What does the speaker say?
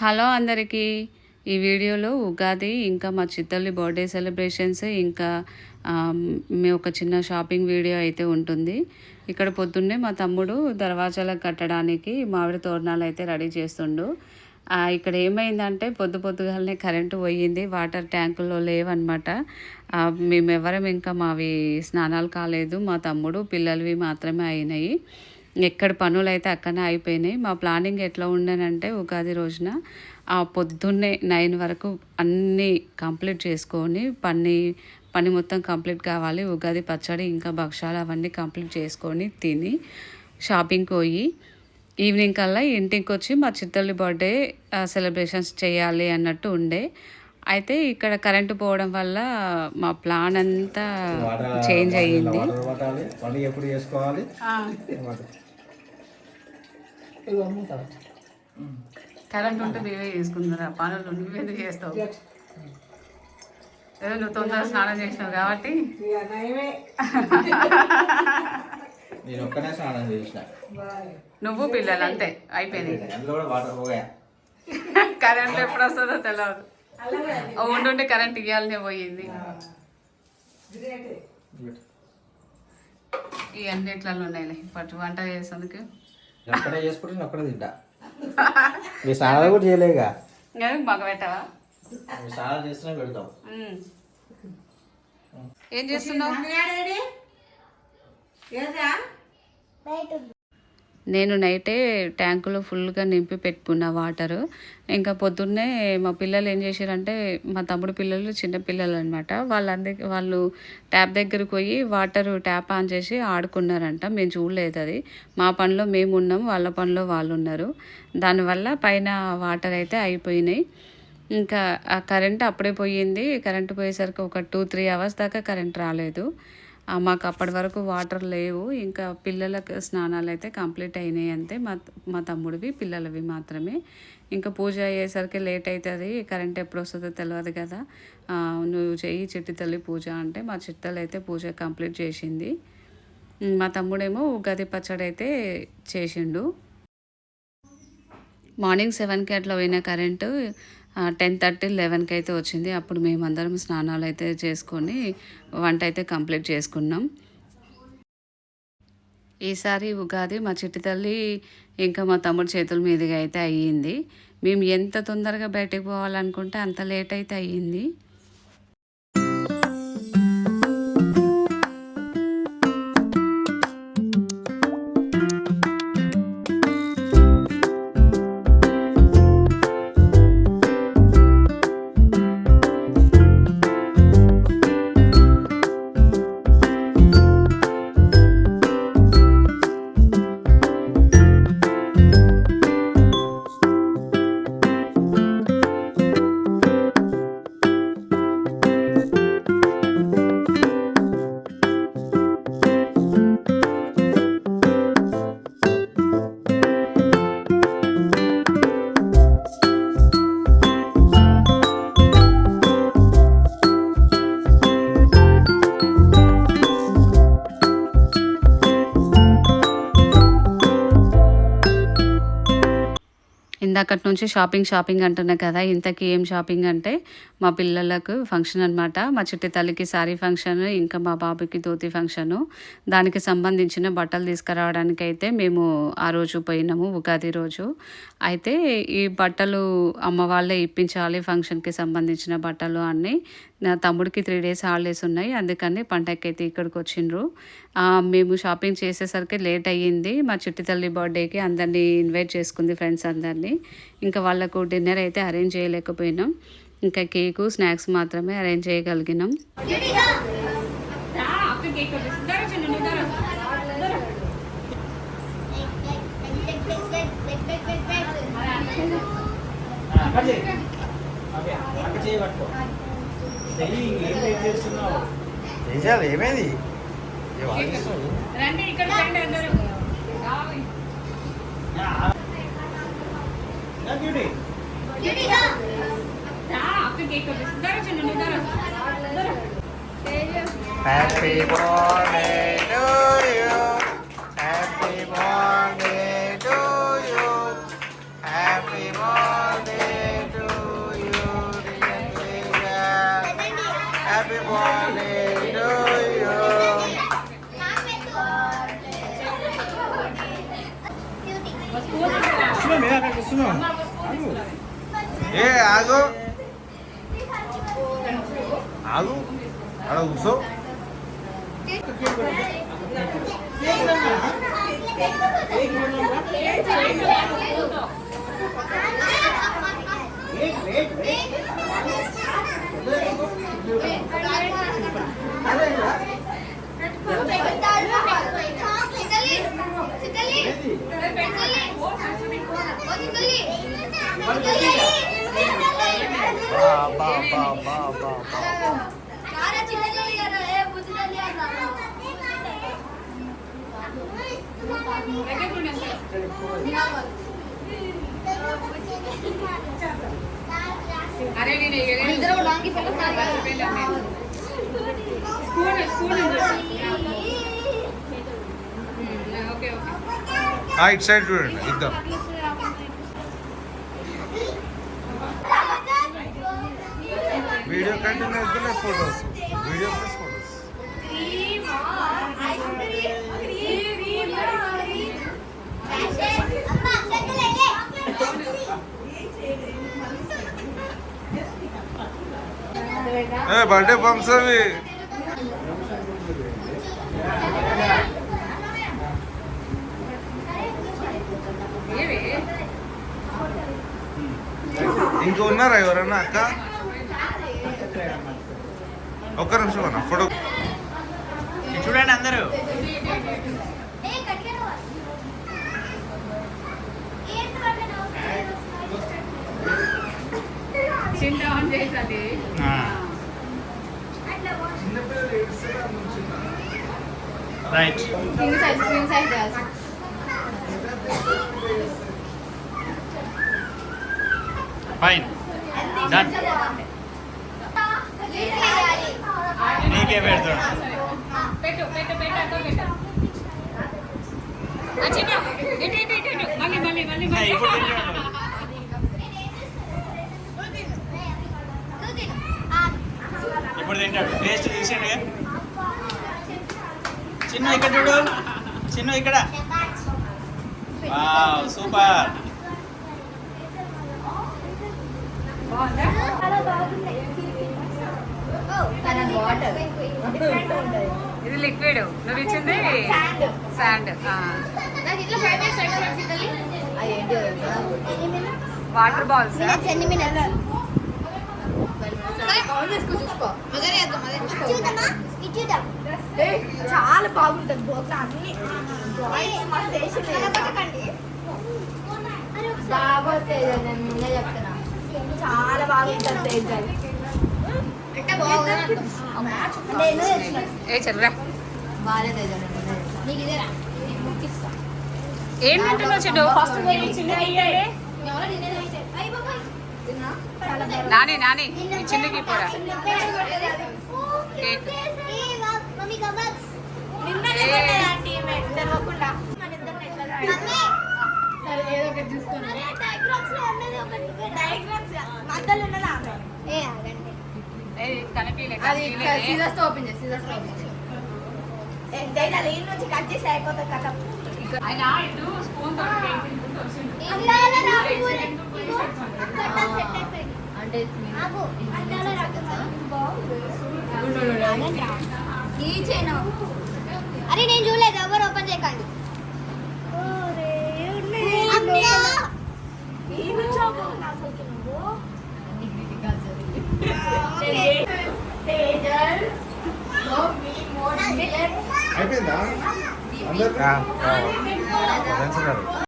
Hello అందరికీ. ఈ వీడియోలో ఉగాది ఇంకా మా చిత్తల్లి బర్త్డే సెలబ్రేషన్స్ ఇంకా మీ ఒక చిన్న షాపింగ్ వీడియో అయితే ఉంటుంది. ఇక్కడ పొద్దున్నే మా తమ్ముడు దర్వాజాలకు కట్టడానికి మామిడి తోరణాలు అయితే రెడీ చేస్తుండు. ఇక్కడ ఏమైందంటే పొద్దు పొద్దుగాలనే కరెంటు పోయింది వాటర్ ట్యాంకుల్లో లేవన్నమాట. మేమెవరం ఇంకా మావి స్నానాలు కాలేదు మా తమ్ముడు పిల్లలవి మాత్రమే అయినాయి. ఎక్కడ పనులు అయితే అక్కడనే అయిపోయినాయి. మా ప్లానింగ్ ఎట్లా ఉండనంటే ఉగాది రోజున ఆ పొద్దున్నే నైన్ వరకు అన్నీ కంప్లీట్ చేసుకొని పని పని మొత్తం కంప్లీట్ కావాలి. ఉగాది పచ్చడి ఇంకా భక్షాలు అవన్నీ కంప్లీట్ చేసుకొని తిని షాపింగ్కి పోయి ఈవినింగ్ కల్లా ఇంటికి వచ్చి మా చిత్తల్లి బర్త్డే సెలబ్రేషన్స్ చేయాలి అన్నట్టు ఉండే. అయితే ఇక్కడ కరెంటు పోవడం వల్ల మా ప్లాన్ అంతా చేంజ్ అయ్యింది. ఎప్పుడు చేసుకోవాలి? కరెంట్ ఉంటే మేమే చేసుకుందరా పనులు నువ్వెందుకు చేస్తావు ఏదో నువ్వు తొందరగా స్నానం చేసినావు కాబట్టి. నేను ఒక్కనే స్నానం చేసిన. నువ్వు పిల్లలు అంతే. అయిపోయింది. అందులో కూడా వాటర్ పోయా కరెంట్ ఎప్పుడు వస్తుందో తెలియదు ఓ ఉండుంటే కరెంట్ ఇవ్వాలనే పోయింది. ఈ అన్నిట్లలో ఉన్నాయిలే పట్టు వంట చేసేందుకు. చేసుకుంటే తింటా. మీ స్నానాలు కూడా చేయలేగా? మగ పెట్టవా? స్నానాలు పెడతాం. ఏం చేస్తున్నావు? నేను నైటే ట్యాంకులో ఫుల్గా నింపి పెట్టుకున్న వాటర్. ఇంకా పొద్దున్నే మా పిల్లలు ఏం చేశారంటే మా తమ్ముడు పిల్లలు చిన్న పిల్లలు అనమాట వాళ్ళందరి వాళ్ళు ట్యాప్ దగ్గరకు పోయి వాటర్ ట్యాప్ ఆన్ చేసి ఆడుకున్నారంట. మేము చూడలేదు అది. మా పనిలో మేము ఉన్నాం వాళ్ళ పనిలో వాళ్ళు ఉన్నారు. దానివల్ల పైన వాటర్ అయితే అయిపోయినాయి. ఇంకా ఆ కరెంట్ అప్పుడే పోయింది. కరెంట్ పోయేసరికి ఒక టూ త్రీ అవర్స్ దాకా కరెంట్ రాలేదు. మాకు అప్పటి వరకు వాటర్ లేవు. ఇంకా పిల్లలకు స్నానాలు అయితే కంప్లీట్ అయినాయి అంతే. మా మా తమ్ముడివి పిల్లలవి మాత్రమే. ఇంకా పూజ అయ్యేసరికి లేట్ అవుతుంది కరెంట్ ఎప్పుడు వస్తుందో తెలియదు కదా. నువ్వు చెయ్యి చిట్టి తల్లి పూజ అంటే మా చిట్టలు అయితే పూజ కంప్లీట్ చేసింది. మా తమ్ముడేమో ఉగాది పచ్చడి అయితే చేసిండు. మార్నింగ్ సెవెన్కి అట్లా పోయిన కరెంటు. టెన్ థర్టీ లెవెన్కి అయితే వచ్చింది. అప్పుడు మేమందరం స్నానాలు అయితే చేసుకొని వంట అయితే కంప్లీట్ చేసుకున్నాం. ఈసారి ఉగాది మా చిట్టి తల్లి ఇంకా మా తమ్ముడు చేతుల మీదుగా అయితే అయ్యింది. మేము ఎంత తొందరగా బయటకు పోవాలనుకుంటే అంత లేట్ అయితే అయ్యింది. ఇందాకటి నుంచి షాపింగ్ షాపింగ్ అంటున్నా కదా. ఇంతకీ ఏం షాపింగ్ అంటే మా పిల్లలకు ఫంక్షన్ అనమాట మా చిట్టి తల్లికి సారీ ఫంక్షన్ ఇంకా మా బాబుకి ధోతి ఫంక్షను. దానికి సంబంధించిన బట్టలు తీసుకురావడానికి అయితే మేము ఆ రోజు పోయినాము ఉగాది రోజు. అయితే ఈ బట్టలు అమ్మ వాళ్ళే ఇప్పించాలి ఫంక్షన్కి సంబంధించిన బట్టలు అన్నీ. నా తమ్ముడికి త్రీ డేస్ హాలిడేస్ ఉన్నాయి అందుకని పండగకి అయితే ఇక్కడికి వచ్చిండ్రు మేము షాపింగ్ చేసేసరికి లేట్ అయ్యింది. మా చిట్టి తల్లి బర్త్డేకి అందరినీ ఇన్వైట్ చేసుకుంది ఫ్రెండ్స్ అందరినీ. ఇంకా వాళ్ళకు డిన్నర్ అయితే అరేంజ్ చేయలేకపోయినాం. ఇంకా కేకు స్నాక్స్ మాత్రమే అరేంజ్ చేయగలిగినాం. చేయాలి ఏమైంది? రండి అందరూ. Happy birthday 없으면. 아이고 예 아구 아구 알아 웃어? 네. అరే నేను ఓకే ఓకే ఆ, ఇటు సైడ్ చూడండి ఇద్దాం వీడియో కంటిన్యూ అయితే ఫోటోస్ వీడియో ప్లస్ ఫోటోస్ ఏ బర్త్డే పంప్స్ అవి ఇంకా ఉన్నారా ఎవరన్నా అక్క ఒక్క నిమిషం అన్న ఫోటో చూడండి అందరూ. రైట్. ఫైన్. డన్ నీకే పెడతాడు. పెట్టు పెట్టు పెట్టు పెట్టు. ఇప్పుడు తింటాడు. టేస్ట్ చూసాడుగా? చిన్న ఇక్కడ చూడు. చిన్న ఇక్కడ. Wow super water. ఇది లిక్విడ్. నువ్వు ఇచ్చింది శాండ్ వాటర్ బాల్స్. చాలా బాగుంటుంది బోట్ల అన్ని. drawings మస్తు వేసింది. బాగా తేజ నేను ముందే చెప్తున్నా. చాలా బాగుంటుంది తేజ. ఏ ఏం తింటున్నావు బాగుంది. నాని నాని చిన్నకి పోరా. అది సీజర్స్తో ఓపెన్ చేసి సీజర్స్తో ఓపెన్ చేసి ఎంతైనా లేని నుంచి కట్ చేసి అయిపోతుంది కథ ఆయన ఇటు స్పూన్తో కేక్ తింటుంటే వచ్చిండు. అంటే ఈ చైన్. అరే నేను చూడలేదు ఎవరు ఓపెన్ చేయకండి. అయిపోయిందా అందరు